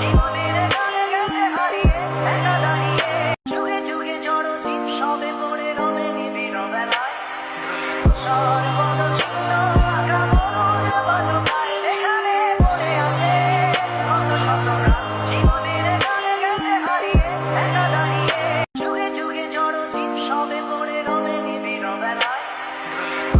জীবনের গেছে হারিয়ে একা দাঁড়িয়ে যুগে যুগে জড় জীব সবে